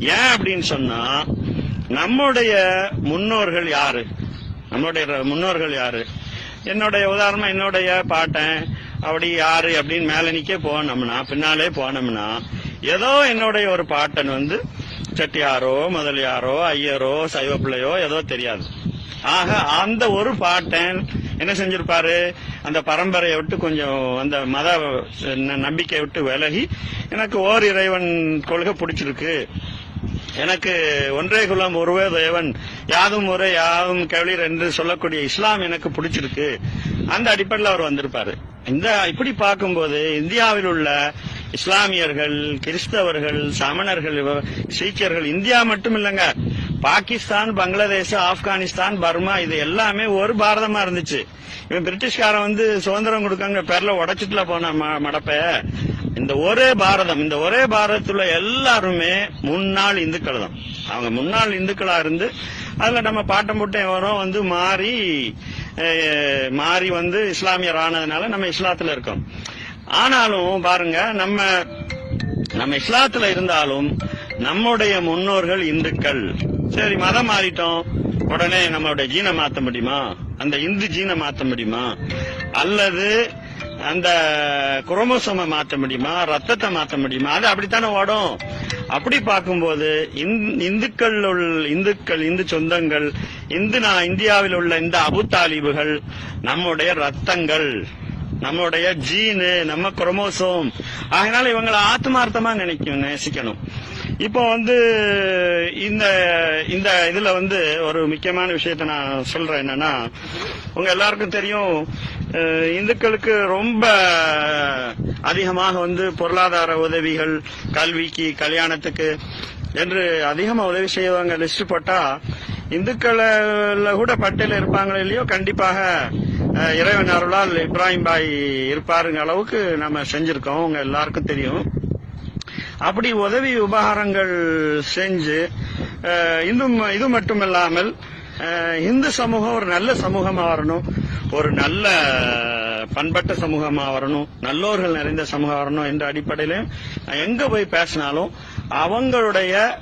ஏன் அப்படின்னு சொன்னா நம்முடைய முன்னோர்கள் யாரு? நம்முடைய முன்னோர்கள் யாரு? என்னுடைய உதாரணமா என்னுடைய பாட்டன் அப்படி யாரு அப்படின்னு மேல நிக்க போனோம்னா பின்னாலே போனோம்னா ஏதோ என்னுடைய ஒரு பாட்டன் வந்து செட்டியாரோ முதலியாரோ ஐயரோ சைவ பிள்ளையோ ஏதோ தெரியாது. ஆக அந்த ஒரு பாட்டன் என்ன செஞ்சிருப்பாரு? அந்த பரம்பரையை விட்டு கொஞ்சம் அந்த மத ந- நம்பிக்கையை விட்டு விலகி எனக்கு ஓர் இறைவன் கொள்கை பிடிச்சிருக்கு. எனக்கு ஒன்றே குலம் ஒருவே தேவன். யாதும் ஒரே யாதும் கவிழர் என்று சொல்லக்கூடிய இஸ்லாம் எனக்கு பிடிச்சிருக்கு. அந்த அடிப்படையில் அவர் வந்திருப்பாரு. இந்த இப்படி பார்க்கும்போது இந்தியாவில் உள்ள இஸ்லாமியர்கள் கிறிஸ்தவர்கள் சமணர்கள் சீக்கியர்கள் இந்தியா மட்டும் இல்லைங்க. பாகிஸ்தான் பங்களாதேஷ் ஆப்கானிஸ்தான் பர்மா இது எல்லாமே ஒரு பாரதமா இருந்துச்சு. இவன் பிரிட்டிஷ்காரன் வந்து சுதந்திரம் கொடுக்காங்க பேர்ல உடைச்சிட்டுல போன ம- மடப்ப. இந்த ஒரே பாரதம் இந்த ஒரே பாரதத்துல எல்லாருமே முன்னாள் இந்துக்கள் தான். அவங்க முன்னாள் இந்துக்களா இருந்து அதுல நம்ம பாட்டம் புட்டம் வரும் வந்து மாறி மாறி வந்து இஸ்லாமியர் ஆனதுனால நம்ம இஸ்லாத்துல இருக்கோம். ஆனாலும் பாருங்க நம்ம நம்ம இஸ்லாத்துல இருந்தாலும் நம்முடைய முன்னோர்கள் இந்துக்கள். சரி மதம் மாறிட்டோம். உடனே நம்மளுடைய ஜீனை மாத்த முடியுமா? அந்த இந்து ஜீனை மாத்த முடியுமா? அல்லது அந்த குரோமோசோமை மாத்த முடியுமா? ரத்தத்தை மாத்த முடியுமா? அது அப்படித்தானே ஓடும். அப்படி பார்க்கும்போது இந்- இந்துக்கள் உள் இந்துக்கள் இந்து சொந்தங்கள் இந்து நான் இந்தியாவில் உள்ள இந்த அபுத்தாலிபுகள் நம்முடைய ரத்தங்கள் நம்முடைய ஜீனு நம்ம குரோமோசோம். அதனால இவங்களை ஆத்மார்த்தமா நினைக்கணும் நேசிக்கணும். இப்போ வந்து இந்த இந்த இதுல வந்து ஒரு முக்கியமான விஷயத்த நான் சொல்றேன் என்னன்னா உங்க எல்லாருக்கும் தெரியும் இந்துக்களுக்கு ரொம்ப அதிகமாக வந்து பொருளாதார உதவிகள் கல்விக்கு கல்யாணத்துக்கு என்று அதிகமாக உதவி செய்வாங்க லிஸ்ட் போட்டா இந்துக்கள கூட பட்டியல் இருப்பாங்களோ இல்லையோ கண்டிப்பாக இறைவன் அருளால் இப்ராஹிம் பாய் இருப்பாருங்க அளவுக்கு நம்ம செஞ்சிருக்கோம். உங்க எல்லாருக்கும் தெரியும். அப்படி உதவி உபகாரங்கள் செஞ்சு அஹ், இந்து இது மட்டும் இல்லாமல் இந்து சமூகம் ஒரு நல்ல சமூகமா வரணும். ஒரு நல்ல பண்பட்ட சமூகமா வரணும். நல்லோர்கள் நிறைந்த சமூகம் வரணும் என்ற அடிப்படையிலும் எங்க போய் பேசினாலும் அவங்களுடைய